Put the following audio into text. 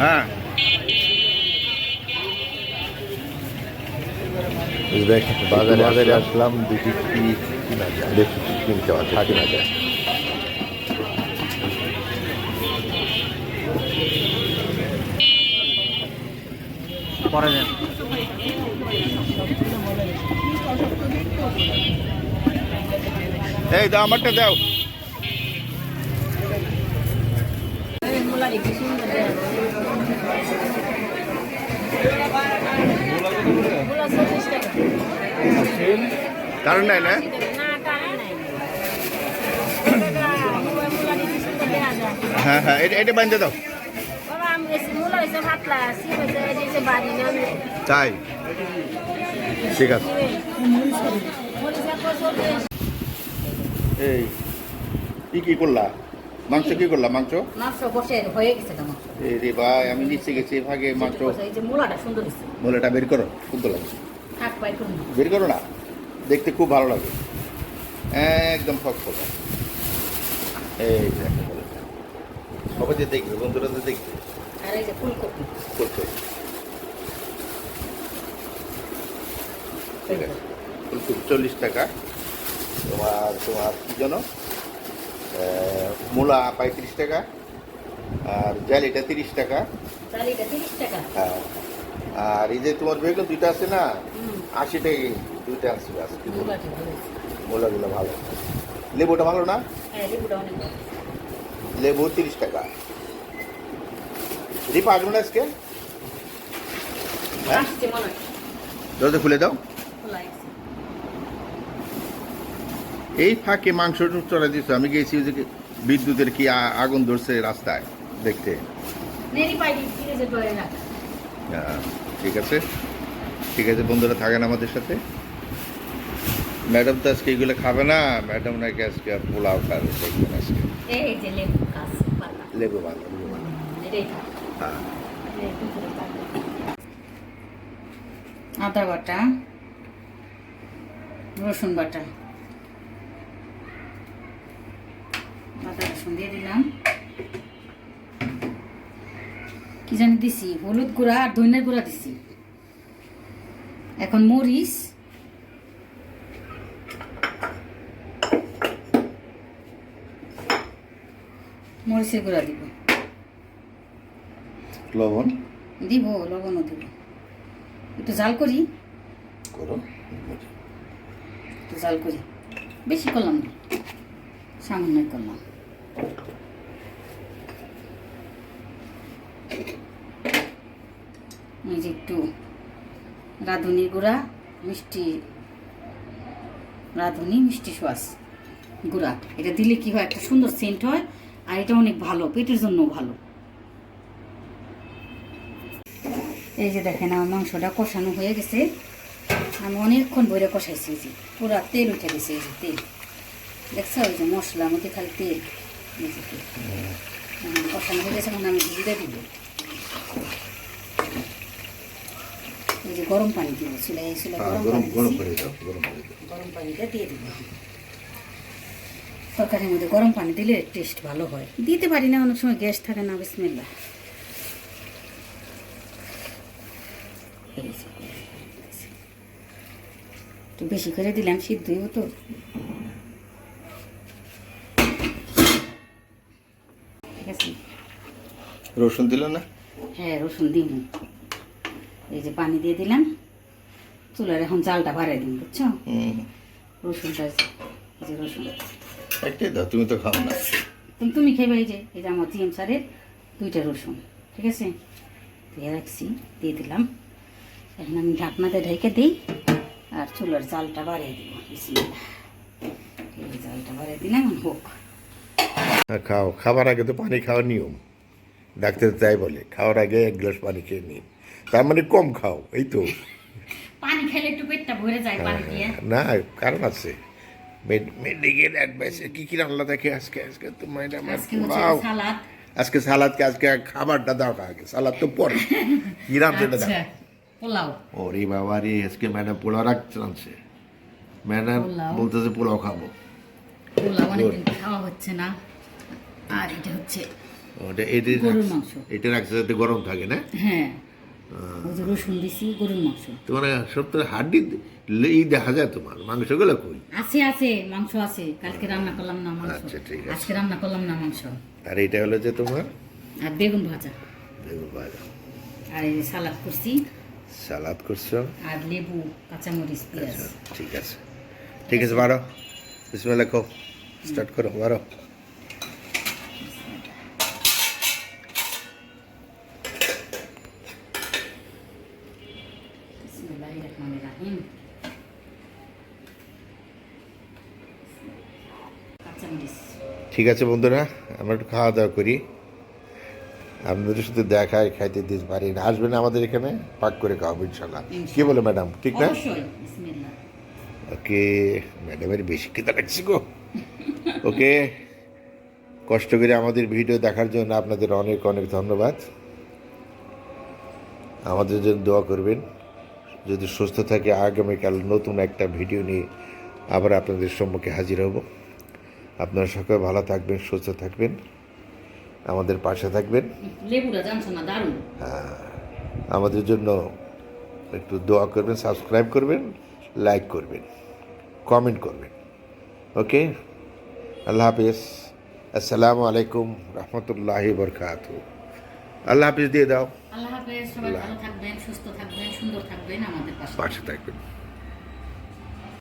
হ্যাঁ। বাজারে বাজারে আসলাম দেখি কি দেখি কি কিনতে পারছে। কিনা যায়। পরে দেন এই দাও আমারটা দাও। কারণ নাই না? হ্যাঁ হ্যাঁ এটা দাও। তাই? ঠিক আছে। এই কি কি করলা? মাংস কি করলা মাংস? মাংস বসে হয়ে গেছে তো মাংস এই রে ভাই আমি নিচে গেছি ভাগে মাংস। এই যে মূলাটা সুন্দর হয়েছে। মোলেটা বের করো সুন্দর লাগে থাক পাই করুন বের করো না? দেখতে খুব ভালো লাগে। একদম ফকফকা এই সবাই যে দেখবে বন্ধুরা তো দেখবে। ফুলকপি। ঠিক আছে। ফুলকপি চল্লিশ টাকা। তোমার তোমার কি যেন? মূলা পঁয়ত্রিশ টাকা। আর জালিটা তিরিশ টাকা। হ্যাঁ। আর এই যে তোমার বেগুন দুইটা আছে না? আশি টাকা। দুইটা ভালো হয়েছে মূলাগুলো ভালো। লেবুটা ভালো না? হ্যাঁ লেবু তিরিশ টাকা। রিপা আসবে না আজকে? হ্যাঁ? দরজা খুলে দাও। এই ফাঁকে মাংস চড়া দিচ্ছে আমি গেছি ওই যে বিদ্যুতের কি আগুন ধরছে রাস্তায় দেখতে। হ্যাঁ, ঠিক আছে। ঠিক আছে বন্ধুরা থাকেন আমাদের সাথে। ম্যাডাম তো আজকে এগুলো খাবে না ম্যাডাম নাকি আজকে পোলাও খাবে দেখবেন আজকে। এই যে লেবু গাছ পাতা। লেবু ভালো লেবু ভালো হ্যাঁ। আদা বাটা রসুন বাটা। আদা রসুন দিয়ে দিলাম। কি জানি দিছি হলুদ গুঁড়া আর ধনিয়ার গুঁড়া দিছি। এখন মরিচ মরিচের গুঁড়া দিব। লবণ? দিব লবণও দিব। একটু জাল করি? করো। একটু জাল করি। বেশি করলাম না। সামান্য করলাম। এই যে একটু রাঁধুনি গুঁড়া মিষ্টি রাঁধুনি মিষ্টি সোয়াস গুঁড়া। এটা দিলে কি হয়? একটা সুন্দর সেন্ট হয়। আর এটা অনেক ভালো পেটের জন্য ভালো। এই যে দেখেন আমার মাংসটা কষানো হয়ে গেছে। আমি অনেকক্ষণ বইরে কষাইছি যে পুরা তেল উঠে গেছে এই যে তেল। দেখছ ওই যে মশলার মধ্যে খালি তেল। এই যে তেল। কষানো হয়ে গেছে এখন আমি দিয়ে দিব। এই যে গরম পানি দিব চুলে এই হ্যাঁ, গরম পানি গরম দাও। গরম পানিটা দিয়ে দিব। তরকারির মধ্যে গরম পানি দিলে টেস্ট ভালো হয়। দিতে পারি না অনেক সময় গ্যাস থাকে না বিসমিল্লা। একটু বেশি করে দিলাম সিদ্ধ হইব তো। ঠিক আছে? রসুন দিল না? হ্যাঁ রসুন দিন এই যে পানি দিয়ে দিলাম। চুলার এখন জালটা বাড়াই দিন বুঝছ? রসুনটা যে- রসুন একটাই দাও তুমি তো খাও না। তুমি তুমি খেয়ে এই যে এই যে আমার জিএম স্যারের দুইটা রসুন ঠিক আছে? দিয়ে রাখছি দিয়ে দিলাম। এখন আমি ঢাকনাতে ঢেকে দিই আর চুলার জালটা বাড়িয়ে দিব। এই জালটা বাড়িয়ে দিলাম হোক। হ্যাঁ, খাও। খাবার আগে তো পানি খাওয়ার নিয়ম। ডাক্তার তাই বলে খাওয়ার আগে এক গ্লাস পানি খেয়ে নিন। তার মানে কম খাও এই তো। পানি খেলে একটু পেটটা ভরে যায় পানি দিয়ে না কারণ আছে। মেডিকেল অ্যাডভাইসে কি কি রান্না দেখে আজকে আজকে তো ম্যাডাম আজকে হচ্ছে আজকে সালাদকে আজকে খাবারটা দাও আগে সালাদ তো পরে কি রান্নাটা দাও আচ্ছা পোলাও ওরে বাবা রে আজকে ম্যাডাম পোলাও রাখতে আনছে ম্যাডাম বলতেছে পোলাও খাব পোলাও অনেকদিন খাওয়া হচ্ছে না আর এটা হচ্ছে ওটা এটা এটা রাখছে যাতে গরম থাকে না হ্যাঁ রসুন দিছি গরুর মাংস। তোমার সব তো হাড্ডি ই দেখা যায় তোমার মাংসগুলো কই? আছে আছে মাংস আছে। কালকে রান্না করলাম না মাংস। আচ্ছা, ঠিক আছে। আজকে রান্না করলাম না মাংস। আর এটা হলো যে তোমার? আর বেগুন ভাজা। বেগুন ভাজা। আর এই সালাদ করছি। সালাদ করছ? আর লেবু কাঁচামরিচ পেঁয়াজ। আচ্ছা ঠিক আছে। ঠিক আছে বারো। বিসমিল্লাহ কো স্টার্ট করো বারো। রহমানির রহিম ঠিক আছে বন্ধুরা আমরা একটু খাওয়া দাওয়া করি। আপনাদের সাথে দেখায় খাইতে দিতে পারি না। আসবেন আমাদের এখানে পাক করে খাওয়াবো ইনশাল্লাহ। কি বলে ম্যাডাম? ঠিক না? ওকে ম্যাডামের বেশি খেতে লাগছে গো। ওকে কষ্ট করে আমাদের ভিডিও দেখার জন্য আপনাদের অনেক অনেক ধন্যবাদ। আমাদের জন্য দোয়া করবেন। যদি সুস্থ থাকে আগামীকাল নতুন একটা ভিডিও নিয়ে আবার আপনাদের সম্মুখে হাজির হব। আপনারা সকলে ভালো থাকবেন সুস্থ থাকবেন আমাদের পাশে থাকবেন। দারুণ। আমাদের জন্য একটু দোয়া করবেন সাবস্ক্রাইব করবেন লাইক করবেন কমেন্ট করবেন। ওকে? আল্লাহ হাফিজ। আসসালামু আলাইকুম রহমতুল্লাহ বরকাত আল্লাহ হাফিজ দিয়ে দাও। আল্লাহ হাফিজ সবাই ভালো থাকবেন সুস্থ থাকবেন সুন্দর থাকবেন আমাদের পাশে। পাশে থাকবেন।